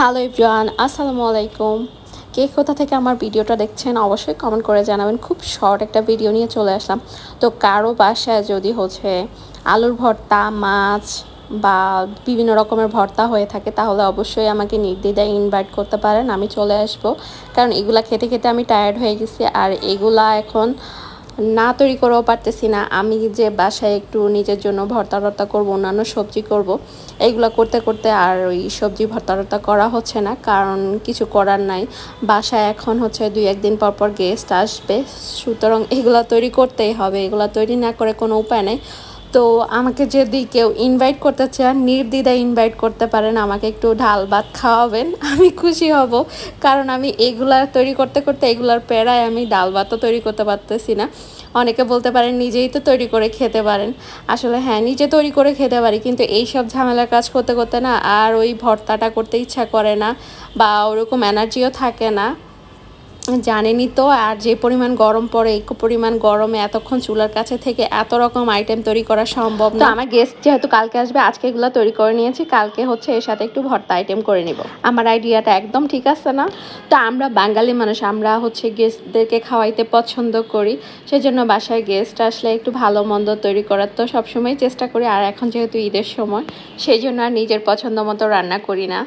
Hello Ibran আসসালামু আলাইকুম। কে কোথা থেকে আমার ভিডিওটা দেখছেন অবশ্যই কমেন্ট করে জানাবেন। খুব শর্ট একটা ভিডিও নিয়ে চলে আসলাম। তো কারও বাসায় যদি হচ্ছে আলুর ভর্তা, মাছ বা বিভিন্ন রকমের ভর্তা হয়ে থাকে, তাহলে অবশ্যই আমাকে নির্দ্বিধায় ইনভাইট করতে পারেন। আমি চলে আসব। কারণ এগুলা খেতে খেতে আমি টায়ার্ড হয়ে গেছি। আর এগুলা এখন না তৈরি করেও পারতেছি না। আমি যে বাসায় একটু নিজের জন্য ভর্তা টর্তা করব, অন্যান্য সবজি করব এইগুলো করতে করতে আর ওই সবজি ভর্তা টর্তা করা হচ্ছে না, কারণ কিছু করার নাই। বাসায় এখন হচ্ছে দুই একদিন পর পর গেস্ট আসবে, সুতরাং এগুলো তৈরি করতেই হবে। এগুলো তৈরি না করে কোনো উপায় নেই। তো আমাকে যদি কেউ ইনভাইট করতে চান নির্দ্বিধায় ইনভাইট করতে পারেন, আমাকে একটু ঢাল ভাত খাওয়াবেন, আমি খুশি হব। কারণ আমি এগুলা তৈরি করতে করতে এগুলার পেড়ায় আমি ডাল ভাতও তৈরি করতে পারতেছি না। অনেকে বলতে পারেন, নিজেই তো তৈরি করে খেতে পারেন। আসলে হ্যাঁ নিজে তৈরি করে খেতে পারি, কিন্তু এই সব ঝামেলার কাজ করতে করতে না আর ওই ভর্তাটা করতে ইচ্ছা করে না বা ওরকম এনার্জিও থাকে না। জানেনই তো আর যে পরিমাণ গরম পড়ে এই পরিমাণ গরমে এতক্ষণ চুলার কাছে থেকে এত রকম আইটেম তৈরি করা সম্ভব না। আমার গেস্ট যেহেতু কালকে আসবে আজকে এগুলো তৈরি করে নিয়েছি কালকে হচ্ছে এর সাথে একটু ভর্তা আইটেম করে নিব। আমার আইডিয়াটা একদম ঠিক আছে না? তো আমরা বাঙালি মানুষ আমরা হচ্ছে গেস্টদেরকে খাওয়াইতে পছন্দ করি সেজন্য বাসায় গেস্ট আসলে একটু ভালো মন্দ তৈরি করার তো সবসময় চেষ্টা করি আর এখন যেহেতু ঈদের সময় সেই জন্য আর নিজের পছন্দ মতো রান্না করি না।